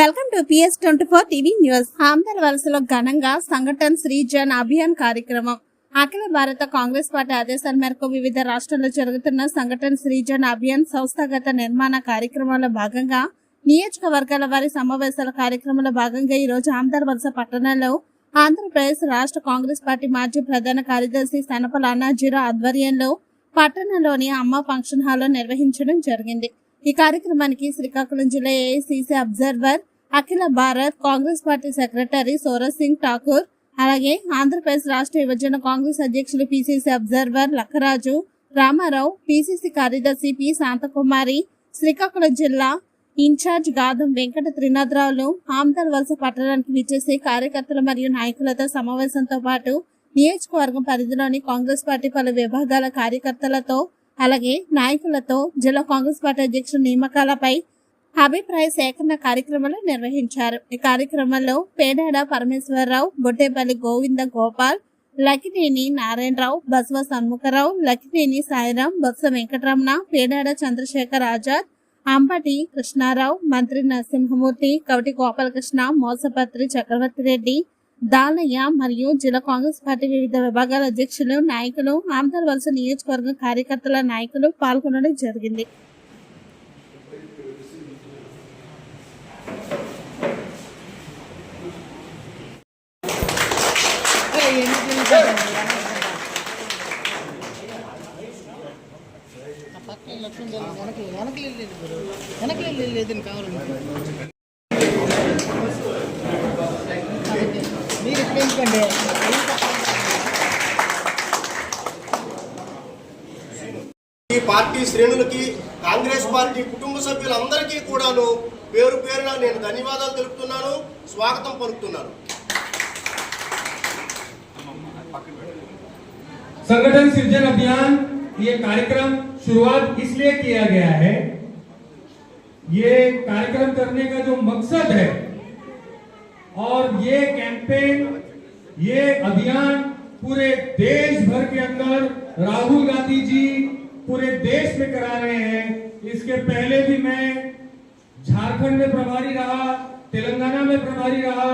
Welcome to PS twenty four TV news. Andhra వలసలో ఘనంగా సంఘటన శ్రీ జన్ అభియాన్ కార్యక్రమం. అఖిల భారత కాంగ్రెస్ పార్టీ ఆదేశాల మేరకు వివిధ రాష్ట్రాల్లో జరుగుతున్న సంఘటన శ్రీజన్ అభియాన్ సంస్థాగత నిర్మాణ కార్యక్రమంలో భాగంగా నియోజకవర్గాల వారి సమావేశాల కార్యక్రమంలో భాగంగా ఈ రోజు ఆంధ్ర వలస పట్టణంలో ఆంధ్రప్రదేశ్ రాష్ట్ర కాంగ్రెస్ పార్టీ మాజీ ప్రధాన కార్యదర్శి సనపల అన్నాజీరావు ఆధ్వర్యంలో పట్టణంలోని అమ్మ ఫంక్షన్ హాల్లో నిర్వహించడం జరిగింది. ఈ కార్యక్రమానికి శ్రీకాకుళం జిల్లా AICC observer Akhila Bharat Congress party secretary Soraj Singh Thakur అలాగే ఆంధ్రప్రదేశ్ రాష్ట్ర యువజన కాంగ్రెస్ అధ్యక్షులు PCC observer Lakkaraju Ramarao PCC కార్యదర్శి పి. శాంతకుమారి శ్రీకాకుళం జిల్లా ఇన్ఛార్జ్ గాదం వెంకట త్రినాథరావులు ఆమ్దర్ వలస పట్టణానికి విచ్చేసి కార్యకర్తలు మరియు నాయకులతో సమావేశంతో పాటు నియోజకవర్గం పరిధిలోని కాంగ్రెస్ పార్టీ పలు విభాగాల కార్యకర్తలతో అలాగే నాయకులతో జిల్లా కాంగ్రెస్ పార్టీ అధ్యక్షుల నియామకాలపై అభిప్రాయ సేకరణ కార్యక్రమాలు నిర్వహించారు. ఈ కార్యక్రమంలో పేడాడ పరమేశ్వరరావు బొట్టేపల్లి గోవింద గోపాల్ లకినేని నారాయణరావు బసవ సన్ముఖరావు లకినేని సాయిరాం బొత్స వెంకటరమణ పేడాడ చంద్రశేఖర్ ఆజాద్ అంబటి కృష్ణారావు మంత్రి నరసింహమూర్తి కవటి గోపాలకృష్ణ మోసపత్రి చక్రవర్తి రెడ్డి దాలయ్య మరియు జిల్లా కాంగ్రెస్ పార్టీ వివిధ విభాగాల అధ్యక్షులు నాయకులు ఆంధ్ర వలస నియోజకవర్గం కార్యకర్తల నాయకులు పాల్గొనడం జరిగింది. ఈ పార్టీ శ్రేణులకి కాంగ్రెస్ పార్టీ కుటుంబ సభ్యులందరికీ కూడాను పేరు పేరున నేను ధన్యవాదాలు తెలుపుతున్నాను స్వాగతం పలుకుతున్నాను. సంఘటన సృజన్ అభియాన్ ये कार्यक्रम शुरुआत इसलिए किया गया है, ये कार्यक्रम करने का जो मकसद है, और ये कैंपेन ये अभियान पूरे देश भर के अंदर राहुल गांधी जी पूरे देश में करा रहे हैं। इसके पहले भी मैं झारखंड में प्रभारी रहा, तेलंगाना में प्रभारी रहा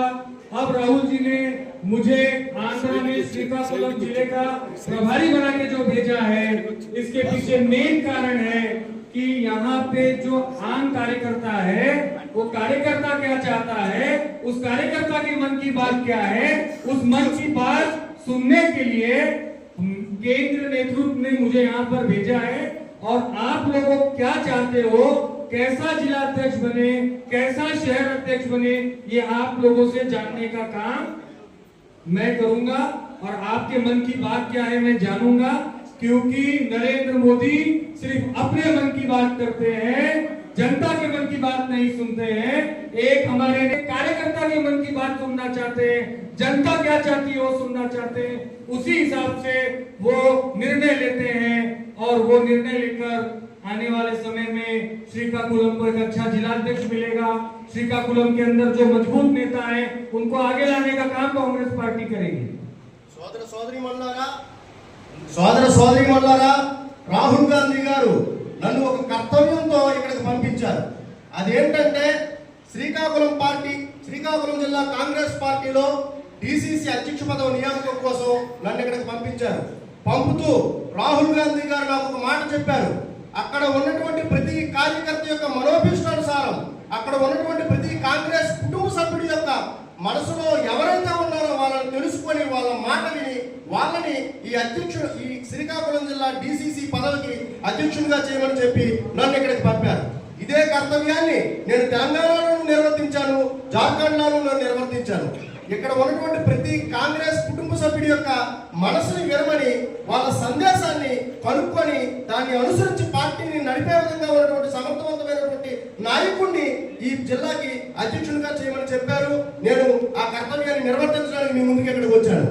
अब राहुल जी ने मुझे आंध्र में श्रीकाकुलम ज़िले का प्रभारी बना के जो भेजा है, इसके पीछे मेन कारण है कि यहाँ पे जो आम कार्यकर्ता है, वो कार्यकर्ता क्या चाहता है, उस कार्यकर्ता के मन की बात क्या है, उस मन की बात सुनने के लिए केंद्र नेतृत्व ने मुझे यहाँ पर भेजा है। और आप लोगों क्या चाहते हो कैसा जिला अध्यक्ष बने, कैसा शहर अध्यक्ष बने, ये आप लोगों से जानने का काम मैं करूँगा और आपके मन की बात क्या है मैं जानूँगा, क्योंकि नरेंद्र मोदी सिर्फ़ अपने मन की बात करते हैं, जनता के मन की बात नहीं सुनते हैं, एक हमारे कार्यकर्ता के मन की बात सुनना चाहते हैं जनता क्या चाहती है वो सुनना चाहते हैं उसी हिसाब से वो निर्णय लेते हैं और वो निर्णय लेकर आने वाले समय में श्रीकाकुलम को एक अच्छा जिलाध्यक्ष मिलेगा श्रीकाकुलम के अंदर जो मजबूत नेता हैं उनको आगे लाने का काम कांग्रेस पार्टी करेगी సోదర సోదరి సోదర సోదరి రాహుల్ గాంధీ గారు నన్ను ఒక కర్తవ్యంతో ఇక్కడికి పంపించారు అదేంటంటే శ్రీకాకుళం పార్టీ శ్రీకాకుళం జిల్లా కాంగ్రెస్ పార్టీలో డిసిసి అధ్యక్ష పదవి నియామకం కోసం నన్ను ఇక్కడికి పంపించారు. పంపుతూ రాహుల్ గాంధీ గారు నాకు ఒక మాట చెప్పారు. అక్కడ ఉన్నటువంటి ప్రతి కార్యకర్త యొక్క మనోభీష్టానుసారం అక్కడ ఉన్నటువంటి ప్రతి కాంగ్రెస్ కుటుంబ సభ్యుడి యొక్క మనసులో ఎవరైతే ఉన్నారో వాళ్ళని తెలుసుకొని వాళ్ళ మాట విని వాళ్ళని ఈ అధ్యక్షుడు ఈ శ్రీకాకుళం జిల్లా డిసిసి పదవికి అధ్యక్షుడిగా చేయమని చెప్పి నన్ను ఇక్కడికి పంపారు. ఇదే కర్తవ్యాన్ని నేను తెలంగాణలో నిర్వర్తించాను జార్ఖండ్లోనూ నేను నిర్వర్తించాను. ఇక్కడ ఉన్నటువంటి ప్రతి కాంగ్రెస్ కుటుంబ సభ్యుడి యొక్క మనసుని విరమని వాళ్ళ సందేశాన్ని కనుక్కొని దాన్ని అనుసరించి పార్టీని నడిపే విధంగా ఉన్నటువంటి సమర్థవంతమైనటువంటి నాయకుడిని ఈ జిల్లాకి అధ్యక్షునిగా చేయమని చెప్పారు. నేను ఆ కర్తవ్యాన్ని నిర్వర్తించడానికి మీ ముందుకు ఇక్కడికి వచ్చాను.